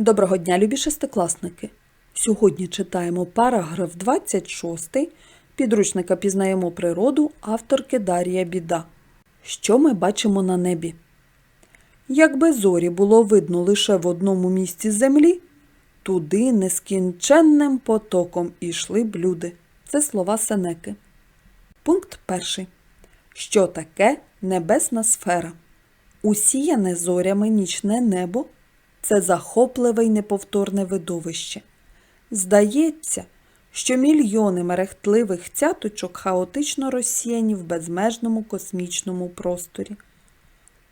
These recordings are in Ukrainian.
Доброго дня, любі шестикласники! Сьогодні читаємо параграф 26 підручника Пізнаємо природу авторки Дар'я Біда. Що ми бачимо на небі? Якби зорі було видно лише в одному місці землі, туди нескінченним потоком ішли б люди. Це слова Сенеки. Пункт перший. Що таке небесна сфера? Усіяне зорями нічне небо це захопливе й неповторне видовище. Здається, що мільйони мерехтливих цяточок хаотично розсіяні в безмежному космічному просторі.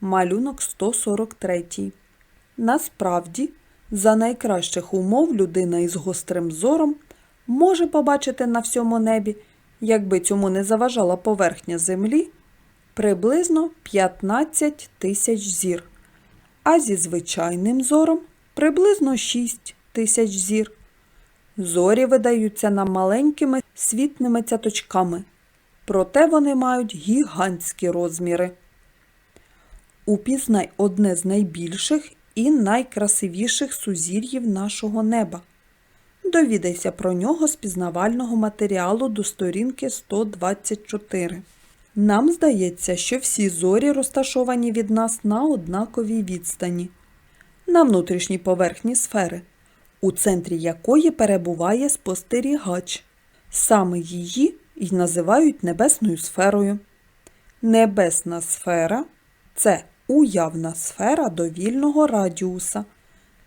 Малюнок 143. Насправді, за найкращих умов людина із гострим зором може побачити на всьому небі, якби цьому не заважала поверхня Землі, приблизно 15 тисяч зір, а зі звичайним зором приблизно 6 тисяч зір. Зорі видаються нам маленькими світними цяточками, проте вони мають гігантські розміри. Упізнай одне з найбільших і найкрасивіших сузір'їв нашого неба. Довідайся про нього з пізнавального матеріалу до сторінки 124. Нам здається, що всі зорі розташовані від нас на однаковій відстані, на внутрішній поверхні сфери, у центрі якої перебуває спостерігач. Саме її й називають небесною сферою. Небесна сфера це уявна сфера довільного радіуса,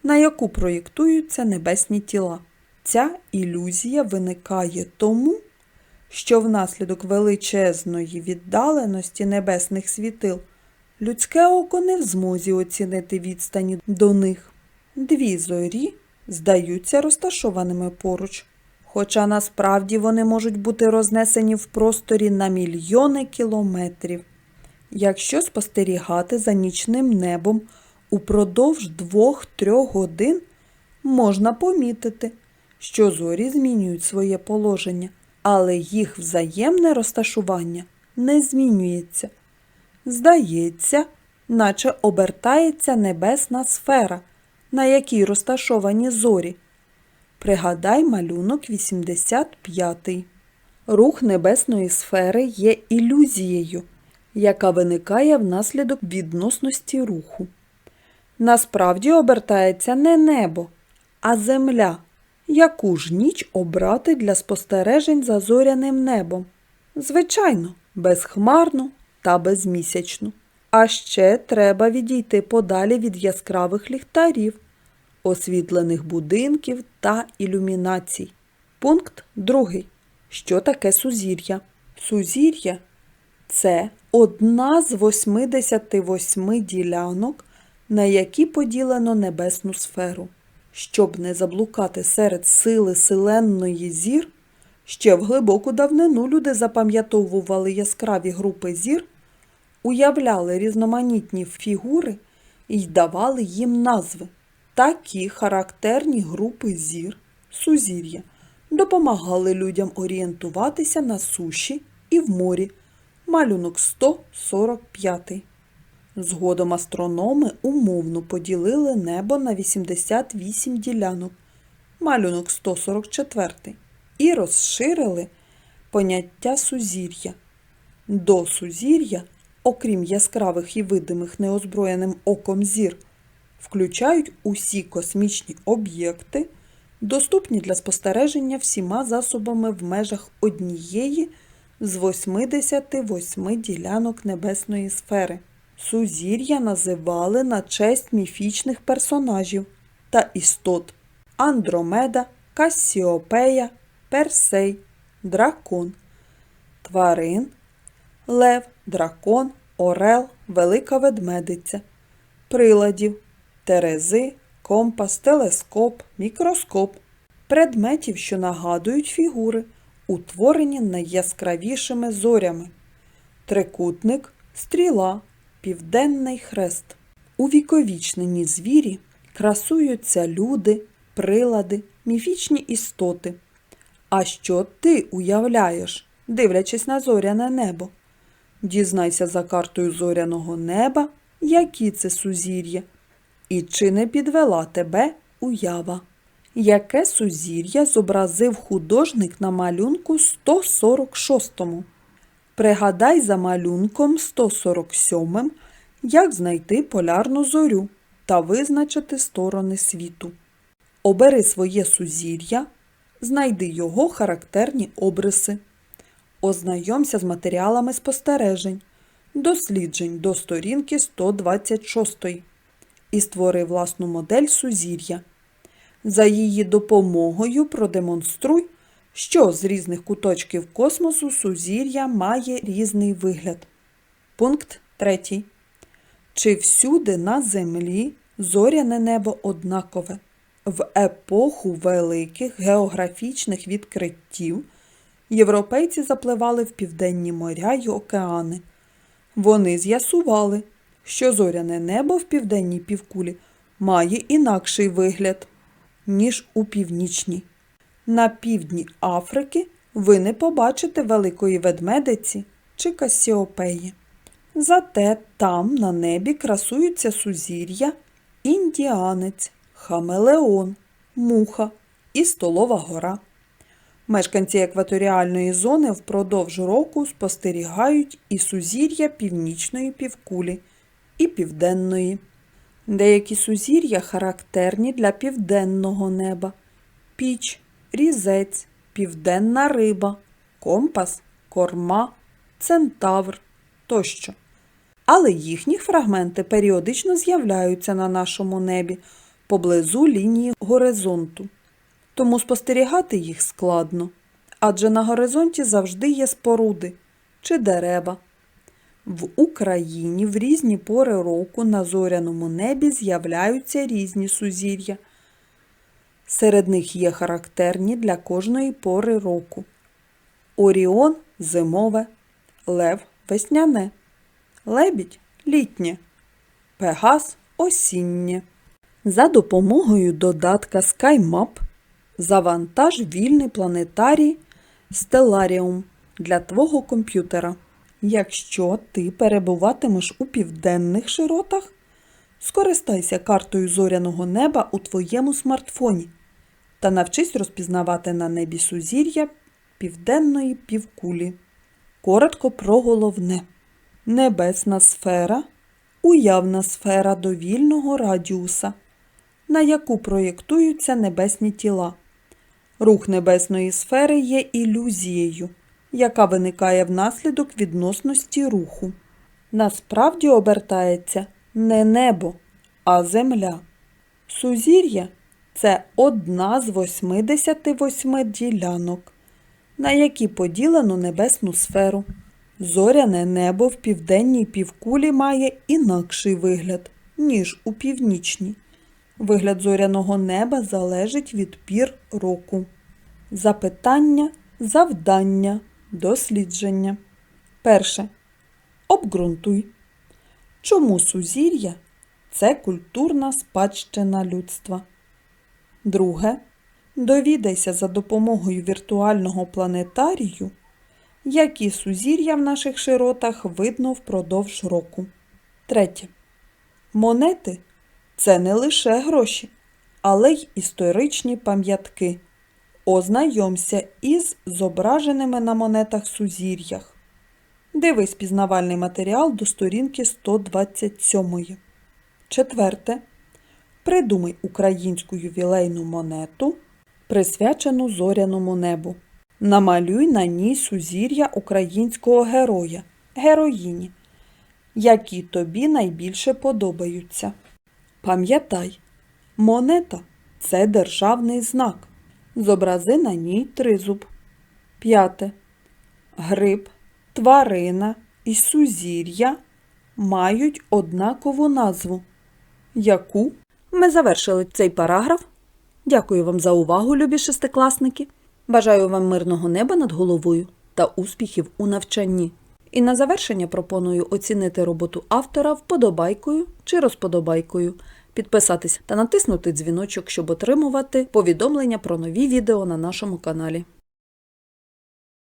на яку проєктуються небесні тіла. Ця ілюзія виникає тому, що внаслідок величезної віддаленості небесних світил людське око не в змозі оцінити відстані до них. Дві зорі здаються розташованими поруч, хоча насправді вони можуть бути рознесені в просторі на мільйони кілометрів. Якщо спостерігати за нічним небом упродовж двох-трьох годин, можна помітити, що зорі змінюють своє положення, але їх взаємне розташування не змінюється. Здається, наче обертається небесна сфера, на якій розташовані зорі. Пригадай малюнок 85. Рух небесної сфери є ілюзією, яка виникає внаслідок відносності руху. Насправді обертається не небо, а земля, яку ж ніч обрати для спостережень за зоряним небом. Звичайно, безхмарну та безмісячну. А ще треба відійти подалі від яскравих ліхтарів, освітлених будинків та ілюмінацій. Пункт 2. Що таке сузір'я? Сузір'я це одна з 88 ділянок, на які поділено небесну сферу. Щоб не заблукати серед сили селенної зір, ще в глибоку давнину люди запам'ятовували яскраві групи зір, уявляли різноманітні фігури і давали їм назви. Такі характерні групи зір, сузір'я, допомагали людям орієнтуватися на суші і в морі. Малюнок 145. Згодом астрономи умовно поділили небо на 88 ділянок, малюнок 144, і розширили поняття сузір'я. До сузір'я, окрім яскравих і видимих неозброєним оком зір, включають усі космічні об'єкти, доступні для спостереження всіма засобами в межах однієї з 88 ділянок небесної сфери. Сузір'я називали на честь міфічних персонажів та істот Андромеда, Кассіопея, Персей, Дракон, Тварин, Лев, Дракон, Орел, Велика Ведмедиця, приладів, Терези, компас, телескоп, мікроскоп, предметів, що нагадують фігури, утворені найяскравішими зорями, трикутник, стріла південний хрест. Увіковічнені звірі красуються люди, прилади, міфічні істоти. А що ти уявляєш, дивлячись на зоряне небо? Дізнайся за картою зоряного неба, які це сузір'я, і чи не підвела тебе уява. Яке сузір'я зобразив художник на малюнку 146-му? Пригадай за малюнком 147, як знайти полярну зорю та визначити сторони світу. Обери своє сузір'я, знайди його характерні обриси. Ознайомся з матеріалами спостережень, досліджень до сторінки 126 і створи власну модель сузір'я. За її допомогою продемонструй, що з різних куточків космосу сузір'я має різний вигляд. Пункт 3. Чи всюди на Землі зоряне небо однакове? В епоху великих географічних відкриттів європейці запливали в південні моря й океани. Вони з'ясували, що зоряне небо в південній півкулі має інакший вигляд, ніж у північній. На півдні Африки ви не побачите великої ведмедиці чи касіопеї. Зате там на небі красуються сузір'я, індіанець, хамелеон, муха і столова гора. Мешканці екваторіальної зони впродовж року спостерігають і сузір'я північної півкулі, і південної. Деякі сузір'я характерні для південного неба: піч, різець, південна риба, компас, корма, центавр тощо. Але їхні фрагменти періодично з'являються на нашому небі поблизу лінії горизонту. Тому спостерігати їх складно, адже на горизонті завжди є споруди чи дерева. В Україні в різні пори року на зоряному небі з'являються різні сузір'я. Серед них є характерні для кожної пори року. Оріон зимове, лев весняне, лебідь літнє, пегас осіннє. За допомогою додатка SkyMap завантаж вільний планетарій Stellarium для твого комп'ютера. Якщо ти перебуватимеш у південних широтах, скористайся картою зоряного неба у твоєму смартфоні та навчись розпізнавати на небі сузір'я південної півкулі. Коротко про головне. Небесна сфера уявна сфера довільного радіуса, на яку проєктуються небесні тіла. Рух небесної сфери є ілюзією, яка виникає внаслідок відносності руху. Насправді обертається не небо, а земля. Сузір'я це одна з 88 ділянок, на які поділено небесну сферу. Зоряне небо в південній півкулі має інакший вигляд, ніж у північній. Вигляд зоряного неба залежить від пір року. Запитання, завдання, дослідження. Перше. Обґрунтуй. Чому сузір'я це культурна спадщина людства? Друге. Довідайся за допомогою віртуального планетарію, які сузір'я в наших широтах видно впродовж року. Третє. Монети це не лише гроші, але й історичні пам'ятки. Ознайомся із зображеними на монетах сузір'ях. Дивись пізнавальний матеріал до сторінки 127. Четверте. Придумай українську ювілейну монету, присвячену зоряному небу. Намалюй на ній сузір'я українського героя, героїні, які тобі найбільше подобаються. Пам'ятай, монета це державний знак. Зобрази на ній тризуб. П'яте. Гриб, тварина і сузір'я мають однакову назву. Яку? Ми завершили цей параграф. Дякую вам за увагу, любі шестикласники. Бажаю вам мирного неба над головою та успіхів у навчанні. І на завершення пропоную оцінити роботу автора вподобайкою чи розподобайкою, підписатись та натиснути дзвіночок, щоб отримувати повідомлення про нові відео на нашому каналі.